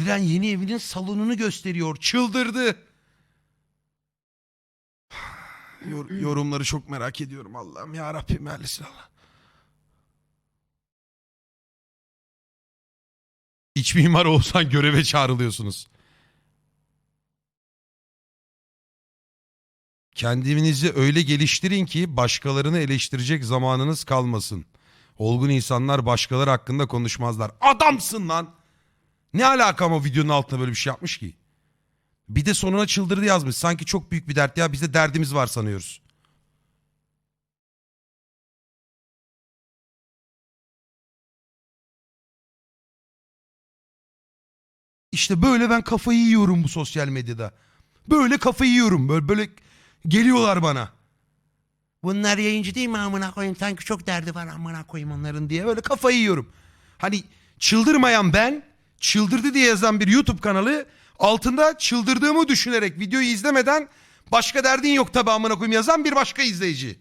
Diren yeni evinin salonunu gösteriyor. Çıldırdı. Yor- yorumları çok merak ediyorum Allah'ım ya Rabbim Allah. İç mimar olsan göreve çağrılıyorsunuz. Kendinizi öyle geliştirin ki başkalarını eleştirecek zamanınız kalmasın. Olgun insanlar başkaları hakkında konuşmazlar. Adamsın lan. Ne alaka ama videonun altına böyle bir şey yapmış ki? Bir de sonuna çıldırdı yazmış. Sanki çok büyük bir dert ya bizde derdimiz var sanıyoruz. İşte böyle ben kafayı yiyorum bu sosyal medyada. Böyle kafayı yiyorum. Böyle, böyle geliyorlar bana. Bunlar yayıncı değil mi amına koyayım? Sanki çok derdi var amına koyayım onların diye. Böyle kafayı yiyorum. Hani çıldırmayan ben, çıldırdı diye yazan bir YouTube kanalı altında çıldırdığımı düşünerek videoyu izlemeden başka derdin yok tabi amına koyayım yazan bir başka izleyici.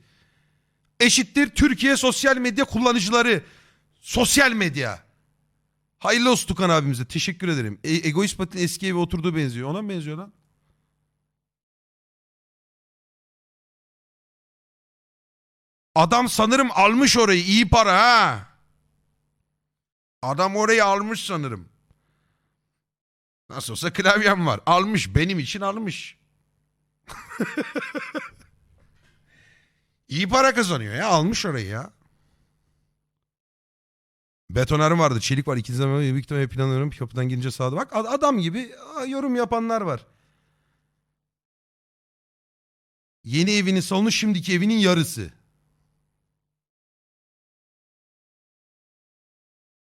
Eşittir Türkiye sosyal medya kullanıcıları. Sosyal medya. Hayırlı olsun Tukan abimize. Teşekkür ederim. E- Egoist Pati'nin eski eve oturduğu benziyor. Ona mı benziyor lan? Adam sanırım almış orayı. iyi para ha. Adam orayı almış sanırım. Nasıl olsa klavyem var. Almış. Benim için almış. iyi para kazanıyor ya. Almış orayı ya. Betonarım vardı. Çelik var. İkinci zaman büyük ihtimalle planlıyorum. Kapıdan girince sağda. Bak ad- adam gibi yorum yapanlar var. Yeni evinin salonu şimdiki evinin yarısı.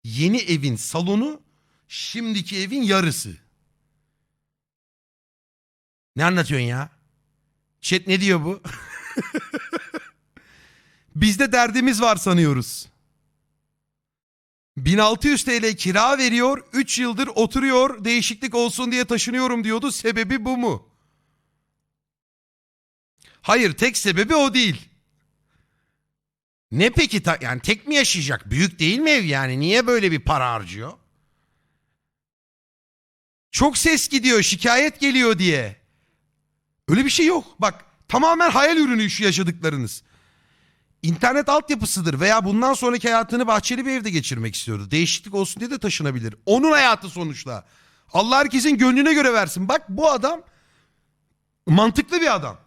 Yeni evin salonu şimdiki evin yarısı. Ne anlatıyorsun ya? Chat ne diyor bu? Bizde derdimiz var sanıyoruz. 1600 TL kira veriyor, 3 yıldır oturuyor, değişiklik olsun diye taşınıyorum diyordu. Sebebi bu mu? Hayır, tek sebebi o değil. Ne peki ta- yani tek mi yaşayacak? Büyük değil mi ev yani? Niye böyle bir para harcıyor? Çok ses gidiyor, şikayet geliyor diye. Öyle bir şey yok. Bak, tamamen hayal ürünü şu yaşadıklarınız. İnternet altyapısıdır veya bundan sonraki hayatını bahçeli bir evde geçirmek istiyordu. Değişiklik olsun diye de taşınabilir. Onun hayatı sonuçta. Allah herkesin gönlüne göre versin. Bak bu adam mantıklı bir adam.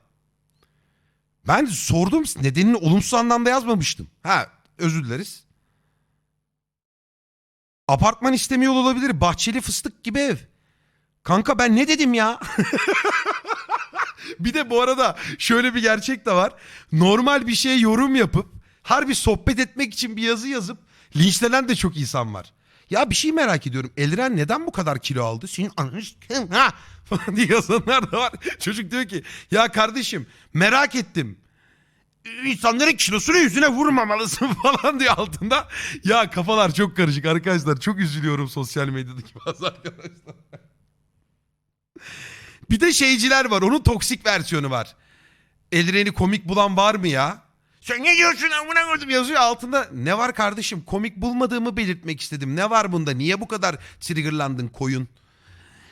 Ben sordum nedenini olumsuz anlamda yazmamıştım. Ha özür dileriz. Apartman istemiyor olabilir. Bahçeli fıstık gibi ev. Kanka ben ne dedim ya? bir de bu arada şöyle bir gerçek de var. Normal bir şeye yorum yapıp harbi sohbet etmek için bir yazı yazıp linçlenen de çok insan var. Ya bir şey merak ediyorum. Elren neden bu kadar kilo aldı? Senin kim ha? falan diye yazanlar da var. Çocuk diyor ki ya kardeşim merak ettim. İnsanların kilosunu yüzüne vurmamalısın falan diye altında. Ya kafalar çok karışık arkadaşlar. Çok üzülüyorum sosyal medyadaki bazı arkadaşlar. Bir de şeyciler var. Onun toksik versiyonu var. Elren'i komik bulan var mı ya? Sen ne diyorsun amına koydum yazıyor altında. Ne var kardeşim? Komik bulmadığımı belirtmek istedim. Ne var bunda? Niye bu kadar triggerlandın koyun?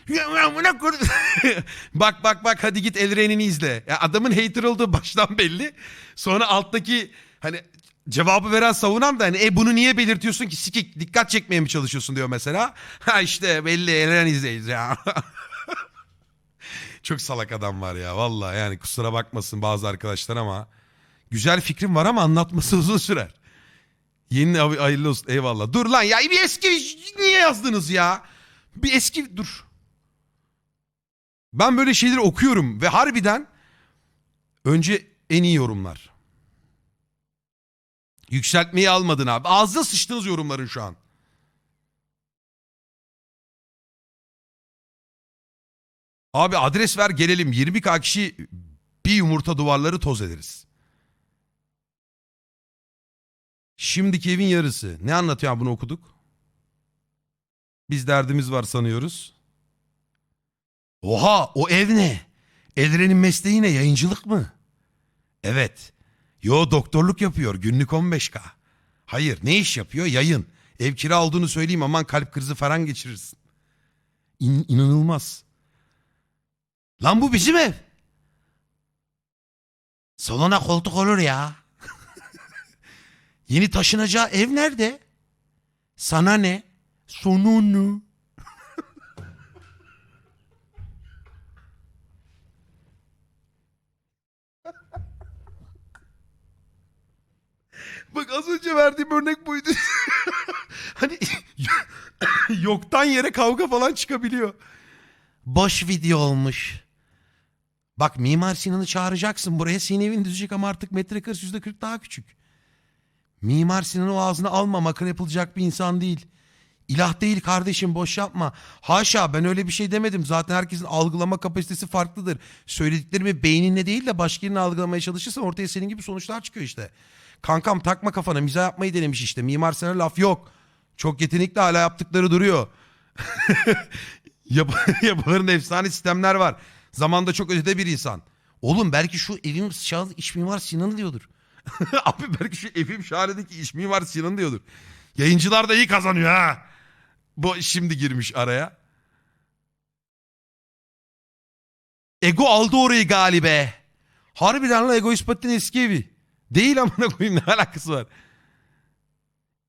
Ya amına koydum. bak bak bak hadi git Elren'ini izle. Ya adamın hater olduğu baştan belli. Sonra alttaki hani cevabı veren savunan da hani e bunu niye belirtiyorsun ki sikik dikkat çekmeye mi çalışıyorsun diyor mesela. Ha işte belli Elren izleyiz ya. Çok salak adam var ya vallahi yani kusura bakmasın bazı arkadaşlar ama güzel fikrim var ama anlatması uzun sürer. Yeni hayırlı olsun eyvallah. Dur lan ya bir eski niye yazdınız ya? Bir eski dur. Ben böyle şeyleri okuyorum ve harbiden önce en iyi yorumlar. Yükseltmeyi almadın abi. Ağzına sıçtınız yorumların şu an. Abi adres ver gelelim 20k kişi bir yumurta duvarları toz ederiz. Şimdiki evin yarısı. Ne anlatıyor bunu okuduk? Biz derdimiz var sanıyoruz. Oha o ev ne? Elren'in mesleği ne? Yayıncılık mı? Evet. Yo doktorluk yapıyor günlük 15k. Hayır ne iş yapıyor? Yayın. Ev kira olduğunu söyleyeyim aman kalp krizi falan geçirirsin. İn- inanılmaz. Lan bu bizim ev. Salona koltuk olur ya. Yeni taşınacağı ev nerede? Sana ne? Sonunu. Bak az önce verdiğim örnek buydu. hani yoktan yere kavga falan çıkabiliyor. Boş video olmuş. Bak Mimar Sinan'ı çağıracaksın buraya senin evin düzecek ama artık metrekaresi yüzde kırk daha küçük. Mimar Sinan'ı o ağzına alma makara yapılacak bir insan değil. İlah değil kardeşim boş yapma. Haşa ben öyle bir şey demedim. Zaten herkesin algılama kapasitesi farklıdır. Söylediklerimi beyninle değil de başka algılamaya çalışırsan ortaya senin gibi sonuçlar çıkıyor işte. Kankam takma kafana mizah yapmayı denemiş işte. Mimar Sinan'a laf yok. Çok yetenekli hala yaptıkları duruyor. Yap Yapıların efsane sistemler var. Zamanda çok ötede bir insan. Oğlum belki şu evim şahı iç mimar Sinan diyordur. Abi belki şu evim şahadaki iç mimar Sinan diyordur. Yayıncılar da iyi kazanıyor ha. Bu şimdi girmiş araya. Ego aldı orayı galibe. Harbiden lan Ego İspat'ın eski evi. Değil amına koyayım ne alakası var.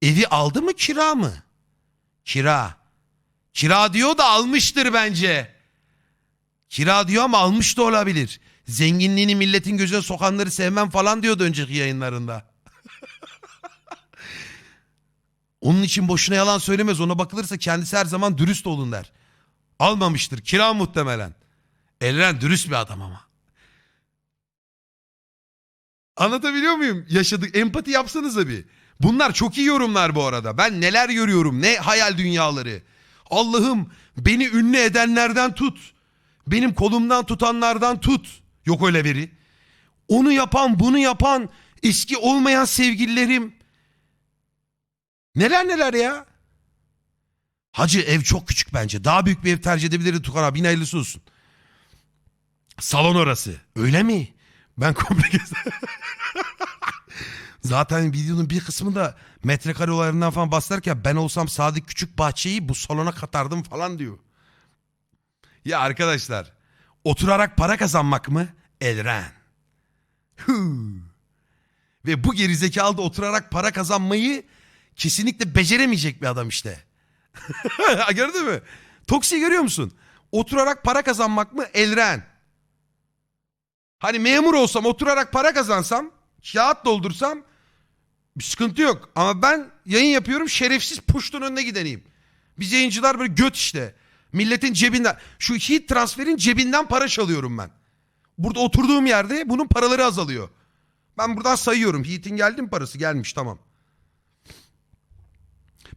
Evi aldı mı kira mı? Kira. Kira diyor da almıştır bence. Kira diyor ama almış da olabilir. Zenginliğini milletin gözüne sokanları sevmem falan diyordu önceki yayınlarında. Onun için boşuna yalan söylemez. Ona bakılırsa kendisi her zaman dürüst olun der. Almamıştır. Kira muhtemelen. Elren dürüst bir adam ama. Anlatabiliyor muyum? Yaşadık. Empati yapsanıza bir. Bunlar çok iyi yorumlar bu arada. Ben neler görüyorum. Ne hayal dünyaları. Allah'ım beni ünlü edenlerden tut. Benim kolumdan tutanlardan tut. Yok öyle biri. Onu yapan, bunu yapan, eski olmayan sevgililerim. Neler neler ya. Hacı ev çok küçük bence. Daha büyük bir ev tercih edebilirdi Tukan abi. Yine hayırlısı olsun. Salon orası. Öyle mi? Ben komple Zaten videonun bir kısmında metrekare olaylarından falan bahsederken ben olsam Sadık Küçük Bahçe'yi bu salona katardım falan diyor. Ya arkadaşlar oturarak para kazanmak mı? Elren. Huu. Ve bu gerizekalı da oturarak para kazanmayı kesinlikle beceremeyecek bir adam işte. Gördün mü? Toksi görüyor musun? Oturarak para kazanmak mı? Elren. Hani memur olsam oturarak para kazansam, kağıt doldursam bir sıkıntı yok. Ama ben yayın yapıyorum şerefsiz puştun önüne gideneyim. Biz yayıncılar böyle göt işte. Milletin cebinden. Şu hit transferin cebinden para çalıyorum ben. Burada oturduğum yerde bunun paraları azalıyor. Ben buradan sayıyorum. Heat'in geldi mi parası? Gelmiş tamam.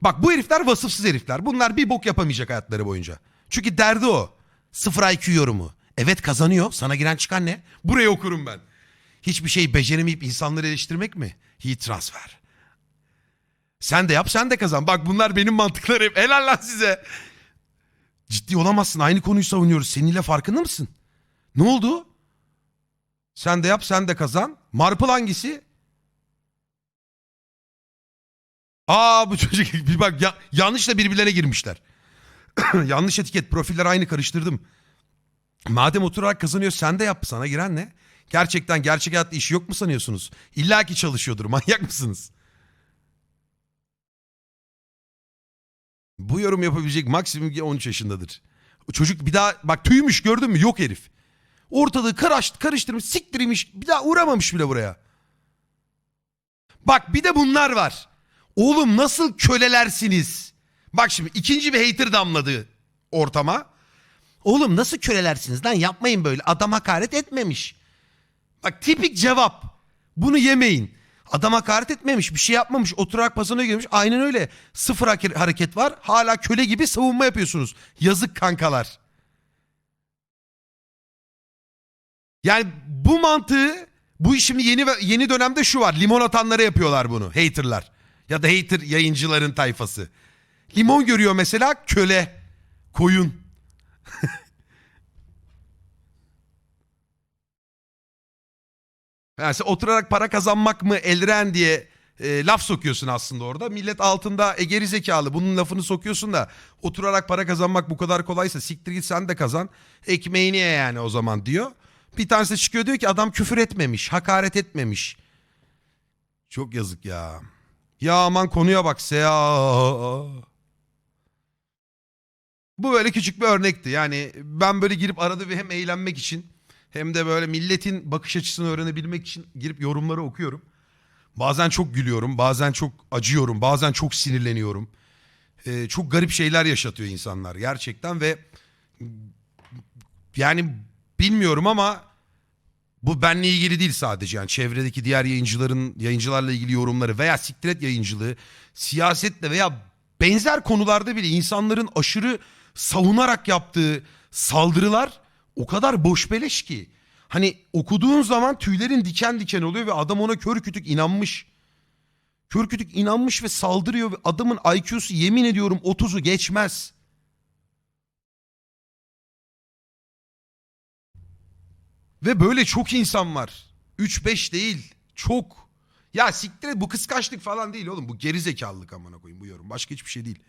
Bak bu herifler vasıfsız herifler. Bunlar bir bok yapamayacak hayatları boyunca. Çünkü derdi o. Sıfır IQ yorumu. Evet kazanıyor. Sana giren çıkan ne? Burayı okurum ben. Hiçbir şey beceremeyip insanları eleştirmek mi? Heat transfer. Sen de yap sen de kazan. Bak bunlar benim mantıklarım. Helal lan size. Ciddi olamazsın. Aynı konuyu savunuyoruz. Seninle farkında mısın? Ne oldu? Sen de yap sen de kazan. Marple hangisi? Aa bu çocuk bir bak ya, yanlışla birbirlerine girmişler. Yanlış etiket profiller aynı karıştırdım. Madem oturarak kazanıyor sen de yap sana giren ne? Gerçekten gerçek hayatta işi yok mu sanıyorsunuz? İlla ki çalışıyordur manyak mısınız? Bu yorum yapabilecek maksimum 13 yaşındadır. Çocuk bir daha bak tüymüş gördün mü yok herif. Ortalığı karış, karıştırmış siktirmiş bir daha uğramamış bile buraya. Bak bir de bunlar var. Oğlum nasıl kölelersiniz? Bak şimdi ikinci bir hater damladı ortama. Oğlum nasıl kölelersiniz lan yapmayın böyle adam hakaret etmemiş. Bak tipik cevap. Bunu yemeyin. Adam hakaret etmemiş bir şey yapmamış oturarak pasına girmiş aynen öyle. Sıfır hareket var hala köle gibi savunma yapıyorsunuz. Yazık kankalar. Yani bu mantığı bu şimdi yeni yeni dönemde şu var. Limon atanlara yapıyorlar bunu. Haterlar. Ya da hater yayıncıların tayfası. Limon görüyor mesela köle. Koyun. Yani oturarak para kazanmak mı elren diye e, laf sokuyorsun aslında orada. Millet altında e, geri zekalı bunun lafını sokuyorsun da oturarak para kazanmak bu kadar kolaysa siktir git sen de kazan. Ekmeğini ye yani o zaman diyor. Bir tanesi çıkıyor diyor ki adam küfür etmemiş, hakaret etmemiş. Çok yazık ya. Ya aman konuya bak ya. Bu böyle küçük bir örnekti. Yani ben böyle girip arada bir hem eğlenmek için hem de böyle milletin bakış açısını öğrenebilmek için girip yorumları okuyorum. Bazen çok gülüyorum, bazen çok acıyorum, bazen çok sinirleniyorum. Ee, çok garip şeyler yaşatıyor insanlar gerçekten ve yani bilmiyorum ama bu benle ilgili değil sadece yani çevredeki diğer yayıncıların yayıncılarla ilgili yorumları veya siktiret yayıncılığı siyasetle veya benzer konularda bile insanların aşırı savunarak yaptığı saldırılar o kadar boş beleş ki. Hani okuduğun zaman tüylerin diken diken oluyor ve adam ona kör kütük inanmış. Kör kütük inanmış ve saldırıyor ve adamın IQ'su yemin ediyorum 30'u geçmez. Ve böyle çok insan var. 3-5 değil. Çok. Ya siktir bu kıskançlık falan değil oğlum. Bu gerizekalılık amına koyayım bu yorum. Başka hiçbir şey değil.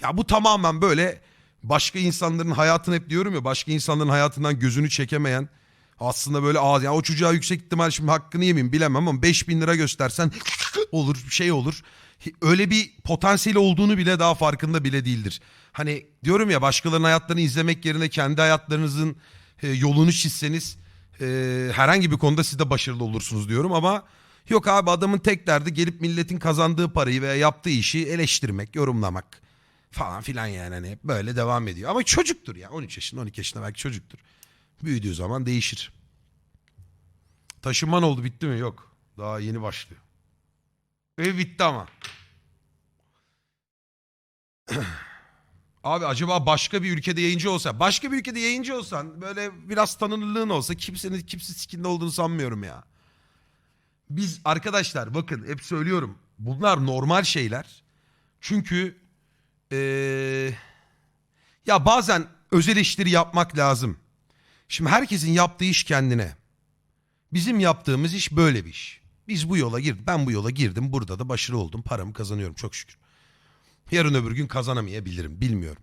Ya bu tamamen böyle başka insanların hayatını hep diyorum ya başka insanların hayatından gözünü çekemeyen aslında böyle ağız ya o çocuğa yüksek ihtimal şimdi hakkını yemeyeyim bilemem ama 5000 lira göstersen olur şey olur. Öyle bir potansiyeli olduğunu bile daha farkında bile değildir. Hani diyorum ya başkalarının hayatlarını izlemek yerine kendi hayatlarınızın e, yolunu çizseniz e, herhangi bir konuda siz de başarılı olursunuz diyorum ama yok abi adamın tek derdi gelip milletin kazandığı parayı veya yaptığı işi eleştirmek, yorumlamak falan filan yani hani böyle devam ediyor. Ama çocuktur ya 13 yaşında 12 yaşında belki çocuktur. Büyüdüğü zaman değişir. Taşınman oldu bitti mi? Yok. Daha yeni başlıyor. Ev bitti ama. Abi acaba başka bir ülkede yayıncı olsa, başka bir ülkede yayıncı olsan böyle biraz tanınırlığın olsa kimsenin kimse sikinde olduğunu sanmıyorum ya. Biz arkadaşlar bakın hep söylüyorum bunlar normal şeyler. Çünkü ee, ya bazen öz eleştiri yapmak lazım. Şimdi herkesin yaptığı iş kendine. Bizim yaptığımız iş böyle bir iş. Biz bu yola girdik. Ben bu yola girdim. Burada da başarılı oldum. Paramı kazanıyorum çok şükür. Yarın öbür gün kazanamayabilirim. Bilmiyorum.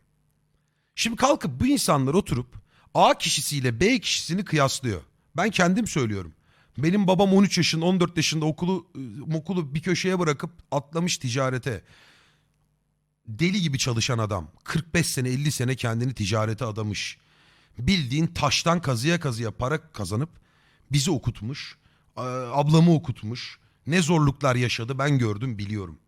Şimdi kalkıp bu insanlar oturup A kişisiyle B kişisini kıyaslıyor. Ben kendim söylüyorum. Benim babam 13 yaşında 14 yaşında okulu ıı, okulu bir köşeye bırakıp atlamış ticarete. Deli gibi çalışan adam. 45 sene 50 sene kendini ticarete adamış. Bildiğin taştan kazıya kazıya para kazanıp bizi okutmuş. Ablamı okutmuş. Ne zorluklar yaşadı ben gördüm biliyorum.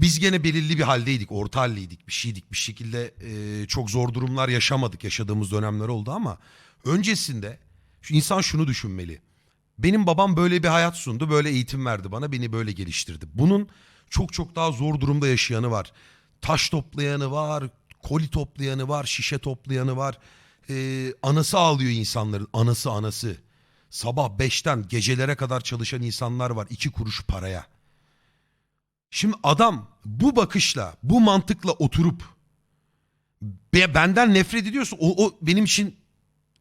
Biz gene belirli bir haldeydik, orta haldeydik, bir şeydik. Bir şekilde e, çok zor durumlar yaşamadık, yaşadığımız dönemler oldu ama öncesinde insan şunu düşünmeli. Benim babam böyle bir hayat sundu, böyle eğitim verdi bana, beni böyle geliştirdi. Bunun çok çok daha zor durumda yaşayanı var. Taş toplayanı var, koli toplayanı var, şişe toplayanı var. Ee, anası ağlıyor insanların, anası anası. Sabah beşten gecelere kadar çalışan insanlar var, iki kuruş paraya. Şimdi adam bu bakışla, bu mantıkla oturup be- benden nefret ediyorsa o, o benim için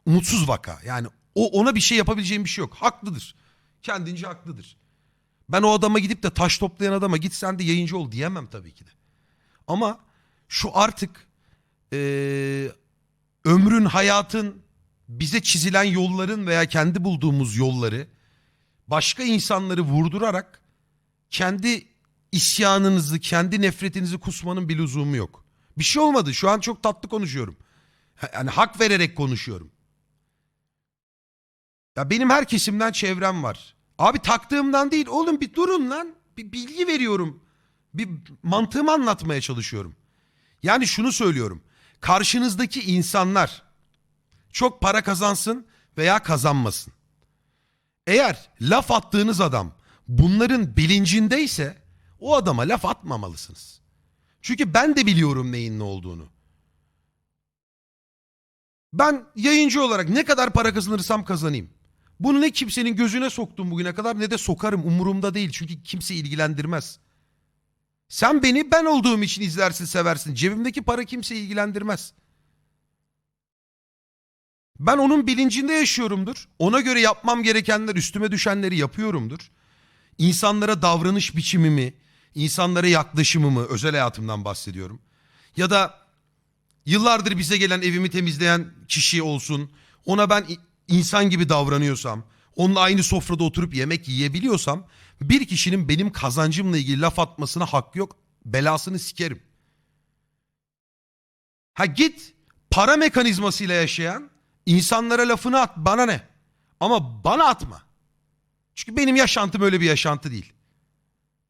umutsuz vaka. Yani o ona bir şey yapabileceğim bir şey yok. Haklıdır. Kendince haklıdır. Ben o adama gidip de taş toplayan adama git sen de yayıncı ol diyemem tabii ki de. Ama şu artık eee, ömrün, hayatın, bize çizilen yolların veya kendi bulduğumuz yolları başka insanları vurdurarak kendi isyanınızı, kendi nefretinizi kusmanın bir lüzumu yok. Bir şey olmadı. Şu an çok tatlı konuşuyorum. Yani hak vererek konuşuyorum. Ya benim her kesimden çevrem var. Abi taktığımdan değil oğlum bir durun lan. Bir bilgi veriyorum. Bir mantığımı anlatmaya çalışıyorum. Yani şunu söylüyorum. Karşınızdaki insanlar çok para kazansın veya kazanmasın. Eğer laf attığınız adam bunların bilincindeyse o adama laf atmamalısınız. Çünkü ben de biliyorum neyin ne olduğunu. Ben yayıncı olarak ne kadar para kazanırsam kazanayım. Bunu ne kimsenin gözüne soktum bugüne kadar ne de sokarım umurumda değil. Çünkü kimse ilgilendirmez. Sen beni ben olduğum için izlersin seversin. Cebimdeki para kimse ilgilendirmez. Ben onun bilincinde yaşıyorumdur. Ona göre yapmam gerekenler üstüme düşenleri yapıyorumdur. insanlara davranış biçimimi, insanlara yaklaşımımı, özel hayatımdan bahsediyorum. Ya da yıllardır bize gelen evimi temizleyen kişi olsun, ona ben insan gibi davranıyorsam, onunla aynı sofrada oturup yemek yiyebiliyorsam, bir kişinin benim kazancımla ilgili laf atmasına hakkı yok, belasını sikerim. Ha git para mekanizmasıyla yaşayan insanlara lafını at bana ne? Ama bana atma. Çünkü benim yaşantım öyle bir yaşantı değil.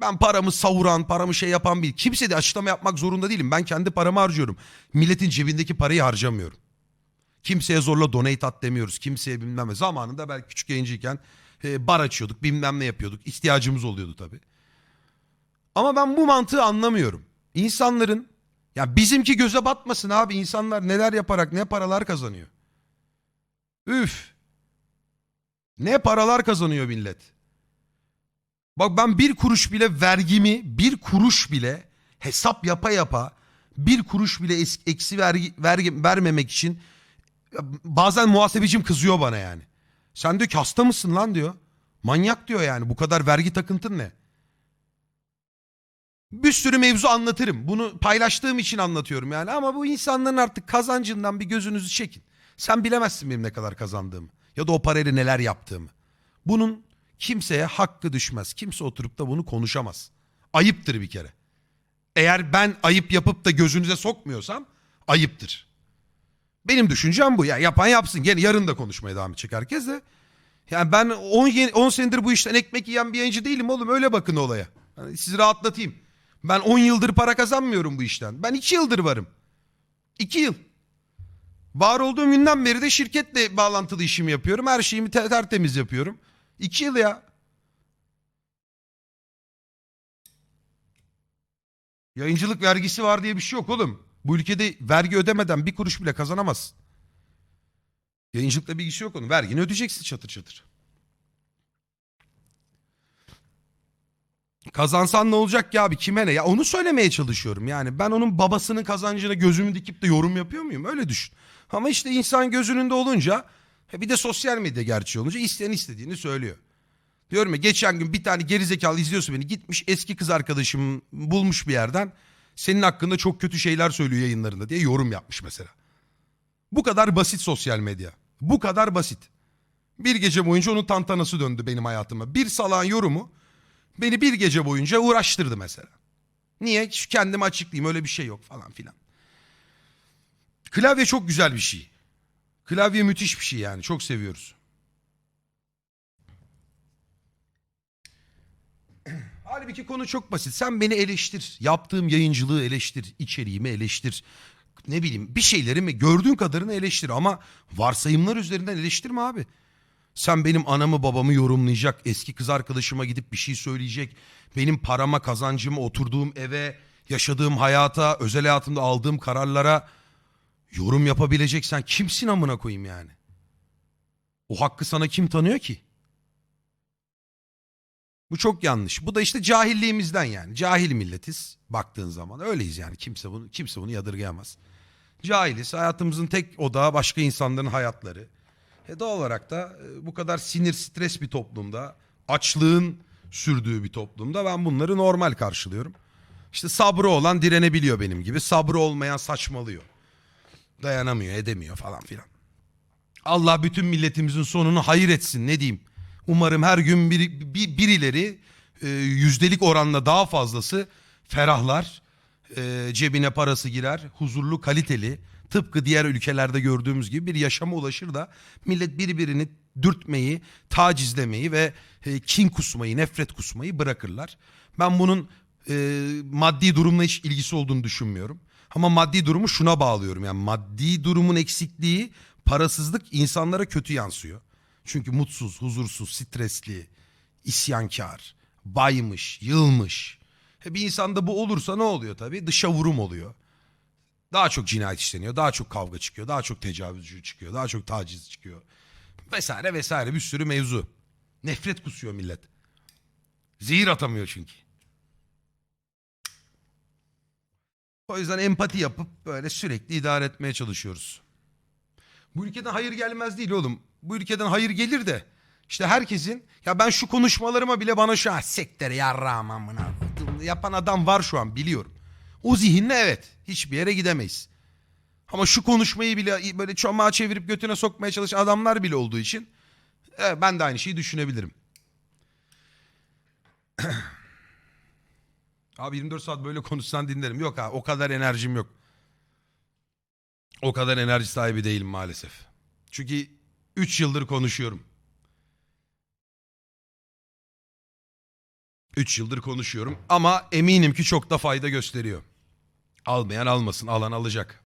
Ben paramı savuran, paramı şey yapan bir kimse de açıklama yapmak zorunda değilim. Ben kendi paramı harcıyorum. Milletin cebindeki parayı harcamıyorum. Kimseye zorla donate at demiyoruz. Kimseye bilmem ne. Zamanında belki küçük yayıncıyken bar açıyorduk, bilmem ne yapıyorduk. İhtiyacımız oluyordu tabii. Ama ben bu mantığı anlamıyorum. İnsanların ya bizimki göze batmasın abi. İnsanlar neler yaparak ne paralar kazanıyor. Üf. Ne paralar kazanıyor millet. Bak ben bir kuruş bile vergimi bir kuruş bile hesap yapa yapa bir kuruş bile eksi vergi, vergi vermemek için bazen muhasebecim kızıyor bana yani. Sen diyor ki hasta mısın lan diyor. Manyak diyor yani bu kadar vergi takıntın ne? Bir sürü mevzu anlatırım. Bunu paylaştığım için anlatıyorum yani ama bu insanların artık kazancından bir gözünüzü çekin. Sen bilemezsin benim ne kadar kazandığımı ya da o parayla neler yaptığımı. Bunun kimseye hakkı düşmez. Kimse oturup da bunu konuşamaz. Ayıptır bir kere. Eğer ben ayıp yapıp da gözünüze sokmuyorsam ayıptır. Benim düşüncem bu. Ya yapan yapsın. Gene yarın da konuşmaya devam edecek herkes de. Yani ben 10, 10 senedir bu işten ekmek yiyen bir yayıncı değilim oğlum. Öyle bakın olaya. Yani sizi rahatlatayım. Ben 10 yıldır para kazanmıyorum bu işten. Ben 2 yıldır varım. 2 yıl. Var olduğum günden beri de şirketle bağlantılı işimi yapıyorum. Her şeyimi te- tertemiz yapıyorum. 2 yıl ya. Yayıncılık vergisi var diye bir şey yok oğlum. Bu ülkede vergi ödemeden bir kuruş bile kazanamazsın. Yayıncılıkla bir ilgisi yok onun. Vergini ödeyeceksin çatır çatır. Kazansan ne olacak ya abi kime ne? Ya onu söylemeye çalışıyorum. Yani ben onun babasının kazancına gözümü dikip de yorum yapıyor muyum? Öyle düşün. Ama işte insan gözününde olunca he bir de sosyal medya gerçeği olunca isteyen istediğini söylüyor. Diyorum ya geçen gün bir tane gerizekalı izliyorsun beni gitmiş eski kız arkadaşım bulmuş bir yerden senin hakkında çok kötü şeyler söylüyor yayınlarında diye yorum yapmış mesela. Bu kadar basit sosyal medya. Bu kadar basit. Bir gece boyunca onun tantanası döndü benim hayatıma. Bir salağın yorumu beni bir gece boyunca uğraştırdı mesela. Niye? Şu kendimi açıklayayım öyle bir şey yok falan filan. Klavye çok güzel bir şey. Klavye müthiş bir şey yani çok seviyoruz. Halbuki konu çok basit. Sen beni eleştir. Yaptığım yayıncılığı eleştir. içeriğimi eleştir. Ne bileyim bir şeylerimi gördüğün kadarını eleştir. Ama varsayımlar üzerinden eleştirme abi. Sen benim anamı babamı yorumlayacak. Eski kız arkadaşıma gidip bir şey söyleyecek. Benim parama, kazancıma, oturduğum eve, yaşadığım hayata, özel hayatımda aldığım kararlara yorum yapabileceksen kimsin amına koyayım yani? O hakkı sana kim tanıyor ki? Bu çok yanlış. Bu da işte cahilliğimizden yani. Cahil milletiz baktığın zaman. Öyleyiz yani. Kimse bunu kimse bunu yadırgayamaz. Cahiliz. Hayatımızın tek odağı başka insanların hayatları. E doğal olarak da e, bu kadar sinir, stres bir toplumda, açlığın sürdüğü bir toplumda ben bunları normal karşılıyorum. İşte sabrı olan direnebiliyor benim gibi. Sabrı olmayan saçmalıyor. Dayanamıyor, edemiyor falan filan. Allah bütün milletimizin sonunu hayır etsin ne diyeyim. Umarım her gün bir, bir- birileri e, yüzdelik oranla daha fazlası ferahlar, e, cebine parası girer, huzurlu, kaliteli, tıpkı diğer ülkelerde gördüğümüz gibi bir yaşama ulaşır da millet birbirini dürtmeyi, tacizlemeyi ve e, kin kusmayı, nefret kusmayı bırakırlar. Ben bunun e, maddi durumla hiç ilgisi olduğunu düşünmüyorum. Ama maddi durumu şuna bağlıyorum. Yani maddi durumun eksikliği, parasızlık insanlara kötü yansıyor. Çünkü mutsuz, huzursuz, stresli, isyankar, baymış, yılmış. E bir insanda bu olursa ne oluyor tabii? Dışa vurum oluyor. Daha çok cinayet işleniyor, daha çok kavga çıkıyor, daha çok tecavüzcü çıkıyor, daha çok taciz çıkıyor. Vesaire vesaire bir sürü mevzu. Nefret kusuyor millet. Zehir atamıyor çünkü. O yüzden empati yapıp böyle sürekli idare etmeye çalışıyoruz. Bu ülkeden hayır gelmez değil oğlum. Bu ülkeden hayır gelir de İşte herkesin ya ben şu konuşmalarıma bile bana şu an sektere yarrağım amına yapan adam var şu an biliyorum. O zihinle evet hiçbir yere gidemeyiz. Ama şu konuşmayı bile böyle çomağa çevirip götüne sokmaya çalışan adamlar bile olduğu için evet, ben de aynı şeyi düşünebilirim. Abi 24 saat böyle konuşsan dinlerim. Yok ha o kadar enerjim yok. O kadar enerji sahibi değilim maalesef. Çünkü 3 yıldır konuşuyorum. 3 yıldır konuşuyorum ama eminim ki çok da fayda gösteriyor. Almayan almasın, alan alacak.